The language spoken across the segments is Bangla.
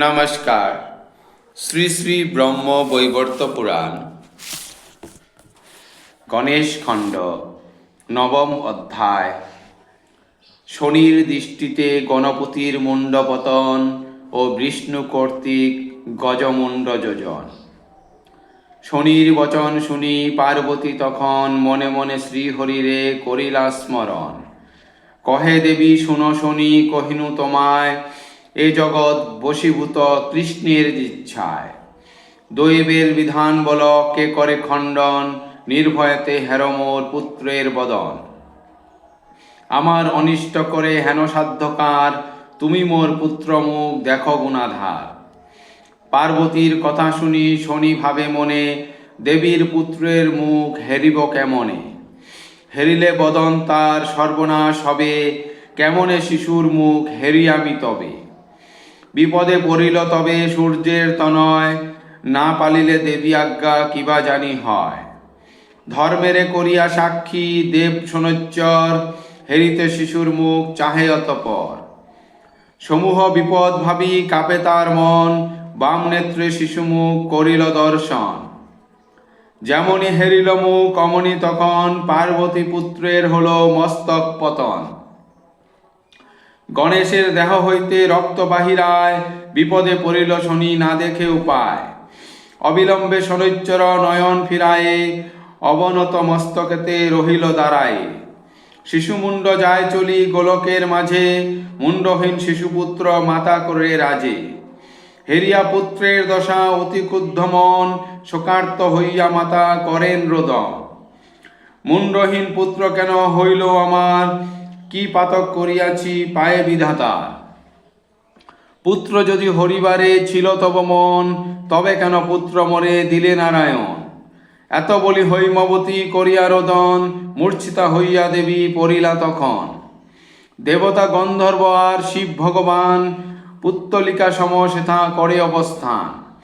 নমস্কার। শ্রী শ্রী ব্রহ্ম বৈবর্ত পুরাণ। গণেশ খণ্ড, নবম অধ্যায়। শনির দৃষ্টিতে গণপতির মুণ্ডপতন ও বিষ্ণু কর্তৃক গজমুণ্ড যোজন শনির বচন শুনি পার্বতী তখন মনে মনে শ্রীহরিরে করিলা স্মরণ কহে দেবী, শুনো শুনি, কহিনু তোমায় এ জগৎ বশীভূত কৃষ্ণের ইচ্ছায়। দৈবের বিধান বল, কে করে খণ্ডন? নির্ভয়তে হেরমোর পুত্রের বদন। আমার অনিষ্ট করে হেন সাধ্যকার তুমি মোর পুত্র মুখ দেখো গুণাধার। পার্বতীর কথা শুনি শনি ভাবে মনে, দেবীর পুত্রের মুখ হেরিব কেমনে? হেরিলে বদন তার সর্বনাশ হবে, কেমনে শিশুর মুখ হেরি আমি তবে? বিপদে পড়িল তবে সূর্যের তনয়, না পালিলে দেবী আজ্ঞা কিবা জানি হয়। ধর্মেরে করিয়া সাক্ষী দেব সোনচ্চর হেরিতে শিশুর মুখ চাহে অতপর। সমূহ বিপদ ভাবি কাপে তার মন, বাম নেত্রে শিশু মুখ করিল দর্শন। যেমনি হেরিল মুখ, অমনি তখন পার্বতী পুত্রের হলো মস্তক পতন। গণেশের দেহ হইতে রক্ত বাহিরায়, বিপদে পড়িল শনি না দেখে উপায়। অবিলম্বে শনৈচ্চর নয়ন ফিরায়ে, অবনত মস্তকেতে রহিল দাঁড়ায় শিশুমুণ্ড যায় চলি গোলকের মাঝে, মুণ্ডহীন শিশুপুত্র মাতা করে রাজে। হেরিয়া পুত্রের দশা অতি মন, শোকার্ত হইয়া মাতা করেন রোদন। মুণ্ডহীন পুত্র কেন হইল আমার? কি পাতক করিয়াছি পায়ে বিধাতা? পুত্র যদি হরিবারে ছিল তব মন, তবে কেন পুত্র মরে দিলে নারায়ণ? এত বলি হৈমবতী করিয়া রোদন, মূর্ছিতা হইয়া দেবী পড়িলা তখন। দেবতা গন্ধর্ব আর শিব ভগবান, পুত্তলিকা সম সেথা করে অবস্থান।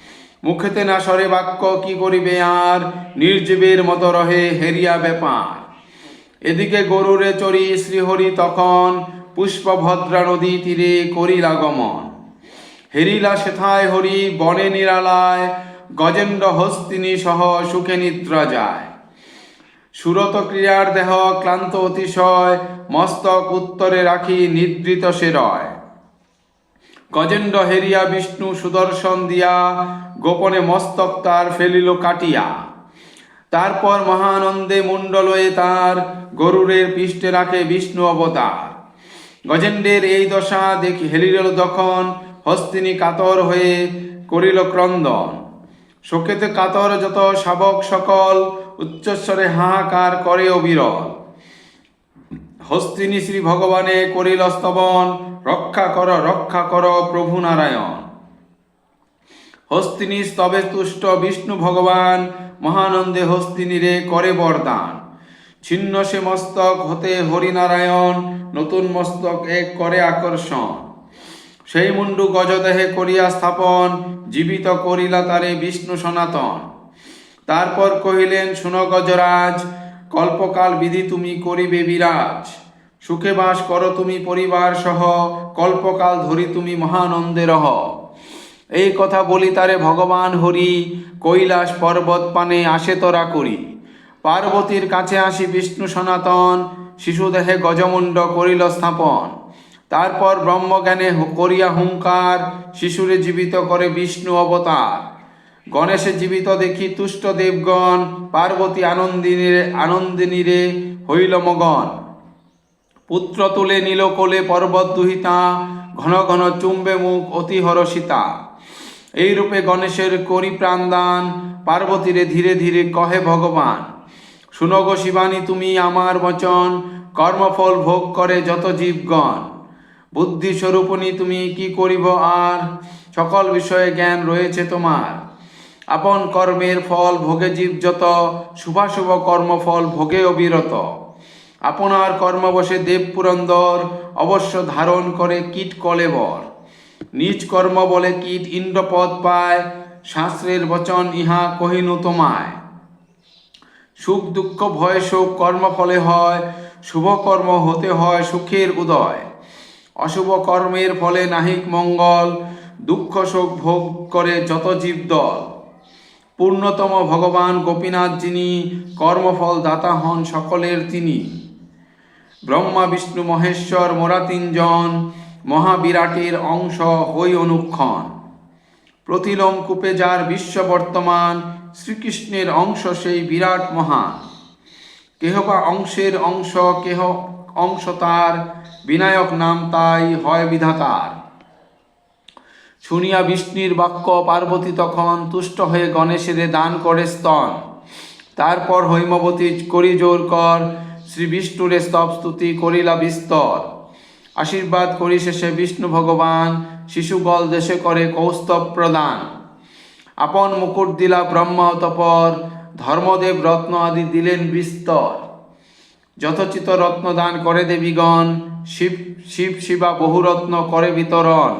মুখেতে না সরে বাক্য কি করিবে আর, নির্জীবের মতো রহে হেরিয়া ব্যাপার। এদিকে গরুরে চড়ি শ্রীহরি তখন পুষ্পভদ্রা নদী তীরে করিলা গমন হেরিলা সেথায় হরি, বনে নিরালায়, গজেন্দ্র হস্তিনী সহ সুখে নিদ্রা যায়। সুরত ক্রিয়ার দেহ ক্লান্ত অতিশয়, মস্তক উত্তরে রাখি নিদ্রিত সে রয়। গজেন্দ্র হেরিয়া বিষ্ণু সুদর্শন দিয়া গোপনে মস্তক তার ফেলিল কাটিয়া। তারপর মহানন্দে মুণ্ডলয়ে তার গরুরের পৃষ্ঠে রাখে বিষ্ণু অবতার। গজেন্দ্রের এই দশা দেখি হেলিল তখন হস্তিনী কাতর হয়ে করিল ক্রন্দন। শোকেতে কাতর যত শাবক সকল উচ্চস্বরে হাহাকার করে অবিরল। হস্তিনী শ্রী ভগবানে করিল স্তবন, রক্ষা কর রক্ষা কর প্রভু নারায়ণ। হস্তিনী স্তবে তুষ্ট বিষ্ণু ভগবান মহানন্দে হস্তিনীরে করে বরদান। ছিন্ন সে মস্তক হতে হরিনারায়ণ, নতুন মস্তক এক করে আকর্ষণ। সেই মুন্ডু গজদেহে করিয়া স্থাপন, জীবিত করিলা তারে বিষ্ণু সনাতন। তারপর কহিলেন, শুন গজরাজ, কল্পকাল বিধি তুমি করিবে বিরাজ। সুখে বাস করো তুমি পরিবার সহ কল্পকাল ধরি তুমি মহানন্দে রহ। এই কথা বলি তারে, ভগবান হরি, কৈলাস পর্বত পানে আসে তোরা করি। পার্বতীর কাছে আসি বিষ্ণু সনাতন, শিশুদেহে গজমুণ্ড করিল স্থাপন। তারপর ব্রহ্মজ্ঞানে করিয়া হুঙ্কার, শিশুরে জীবিত করে বিষ্ণু অবতার। গণেশে জীবিত দেখি তুষ্ট দেবগণ, পার্বতী আনন্দিনীরে আনন্দিনীরে হইল মগন। পুত্র তুলে নিল কোলে পর্বত দুহিতা, ঘন ঘন চুম্বে মুখ অতি হরসিতা এই রূপে গণেশের করি প্রাণদান পার্বতীরে ধীরে ধীরে কহে ভগবান। শুনো গো শিবানী, তুমি আমার বচন, কর্মফল ভোগ করে যত জীবগণ। বুদ্ধি স্বরূপণী তুমি কি করিব আর? সকল বিষয়ে জ্ঞান রয়েছে তোমার। আপন কর্মের ফল ভোগে জীব যত, শুভাশুভ কর্মফল ভোগে অবিরত। আপনার কর্মবশে দেব পুরন্দর অবশ্য ধারণ করে কীট কলেবর। নিজ কর্ম বলে কীট ইন্দ্রপদ পায়? শাস্ত্রের বচন ইহা কহিনু তোমায়। সুখ দুঃখ ভয় শোক কর্মফলে হয়, শুভ কর্ম হতে হয় সুখের উদয়। অশুভ কর্মের ফলে নাহিক মঙ্গল, দুঃখ শোক ভোগ করে যত জীব দল। পূর্ণতম ভগবান গোপীনাথ যিনি, কর্মফল দাতা হন সকলের তিনি। ব্রহ্মা, বিষ্ণু, মহেশ্বর, মোরা তিনজন মহাবিরাটের অংশ হই অনুক্ষণ। প্রতিলোম কূপে যার বিশ্ব বর্তমান, শ্রীকৃষ্ণের অংশ সেই বিরাট মহান। কেহ বা অংশের অংশ, কেহ অংশ তার, বিনায়ক নাম তাই হয় বিধাতার। শুনিয়া বিষ্ণুর বাক্য পার্বতী তখন তুষ্ট হয়ে গণেশের দান করে স্তন। তারপর হৈমবতী করি জোর কর শ্রী বিষ্ণুরে স্তব স্তুতি করিলা বিস্তর। আশীর্বাদ করি শেষে বিষ্ণু ভগবান শিশুগল দেশে করে কৌস্তব প্রদান। আপন মুকুট দিলা ব্রহ্মা অতপর ধর্মদেব রত্ন আদি দিলেন বিস্তর। যথোচিত রত্ন দান করে দেবীগণ, শিব শিব শিবা বহুরত্ন করে বিতরণ।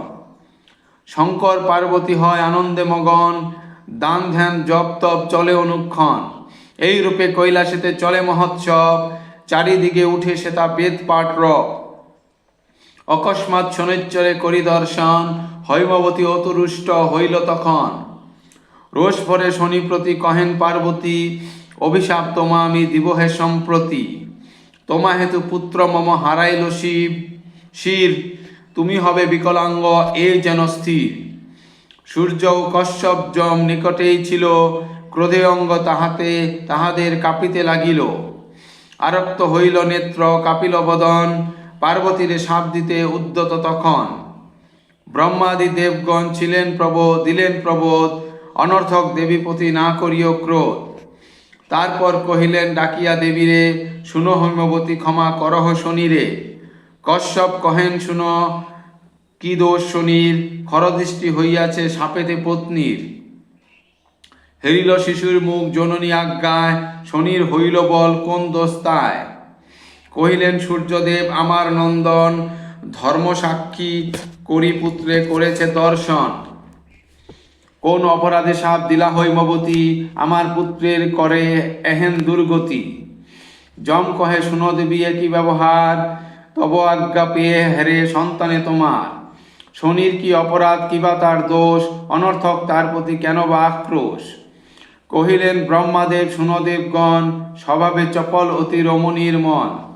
শঙ্কর পার্বতী হয় আনন্দে মগন, দান ধ্যান, জপ তপ চলে অনুক্ষণ। এই রূপে কৈলাসেতে চলে মহোৎসব, চারিদিকে উঠে সে তা বেদ পাঠ রব। অকস্মাৎ শনৈচ্চরে করি দর্শন হৈমবতী অতুরুষ্ট হইল তখন। রোষ ভরে শনি প্রতি কহেন, পার্বতী, অভিশাপ তোমা আমি দিব হে সম্প্রতি। তোমা হেতু পুত্র মম হারাইল শিব। শির, তুমি হবে বিকলাঙ্গ, এ যেন স্থির। সূর্য কশ্যপ যম নিকটেই ছিল, ক্রোধে অঙ্গ তাহাতে, তাহাদের কাঁপিতে লাগিল। আরক্ত হইল নেত্র, কাপিল বদন পার্বতীরে সাপ দিতে উদ্যত তখন। ব্রহ্মাদি দেবগণ ছিলেন প্রবোধ, দিলেন প্রবোধ, অনর্থক দেবীপতি না করিও ক্রোধ। তারপর কহিলেন, ডাকিয়া দেবীরে, শুনো হৈমবতী, ক্ষমা করহ শনিরে। কশ্যপ কহেন, শুনো, কি দোষ শনির? খরদৃষ্টি হইয়াছে সাপেতে পত্নীর। হেরিল শিশুর মুখ, জননী আজ্ঞায়, শনির হইল বল কোন দোস্তায়? কহিলেন, সূর্যদেব, আমার নন্দন ধর্ম সাক্ষী করি পুত্রে করেছে দর্শন। কোন অপরাধে সাপ দিলা হৈমবতী, আমার পুত্রের করে এহেন দুর্গতি। যম কহে, শুনো দেবী, একই ব্যবহার, তব আজ্ঞা পেয়ে হেরে সন্তানে তোমার। শনির কি অপরাধ কিবা তার দোষ, অনর্থক তার প্রতি কেন বা আক্রোশ? কহিলেন, ব্রহ্মাদেব সুনদেবগণ স্বভাবে চপল অতি রমণীর মন।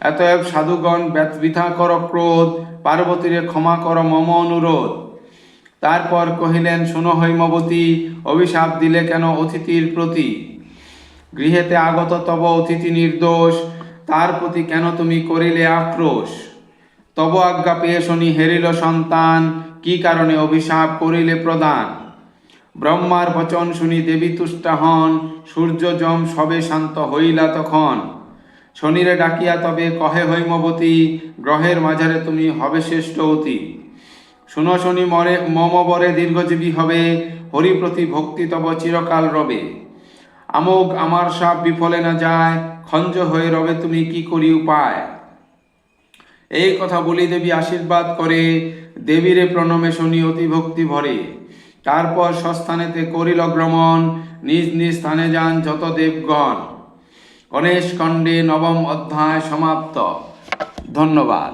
এতএব সাধুগণ বৃথা কর ক্রোধ, পার্বতীরে ক্ষমা কর মম অনুরোধ। তারপর কহিলেন, শুনো হৈমবতী, অভিশাপ দিলে কেন অতিথির প্রতি? গৃহেতে আগত তব অতিথি নির্দোষ, তার প্রতি কেন তুমি করিলে আক্রোশ? তব আজ্ঞা পেয়ে শনি হেরিল সন্তান, কি কারণে অভিশাপ করিলে প্রদান? ব্রহ্মার বচন শুনি দেবী তুষ্টা হন, সূর্য যম সবে শান্ত হইলা তখন। শনিরে ডাকিয়া তবে কহে হৈমবতী, গ্রহের মাঝারে তুমি হবে শ্রেষ্ঠ অতি। শুনো শনি মরে, মম বরে দীর্ঘজীবী হবে, হরিপ্রতি ভক্তি তব চিরকাল রবে। আমোক আমার সাপ বিফলে না যায়, খঞ্জ হয়ে রবে তুমি কি করি উপায়? এই কথা বলি দেবী আশীর্বাদ করে, দেবীরে প্রণমে শনি অতি ভক্তি ভরে। তারপর স্বস্থানেতে করিল গ্রমণ, নিজ নিজ স্থানে যান যত দেবগণ। গণেশ খণ্ডে নবম অধ্যায় সমাপ্ত। ধন্যবাদ।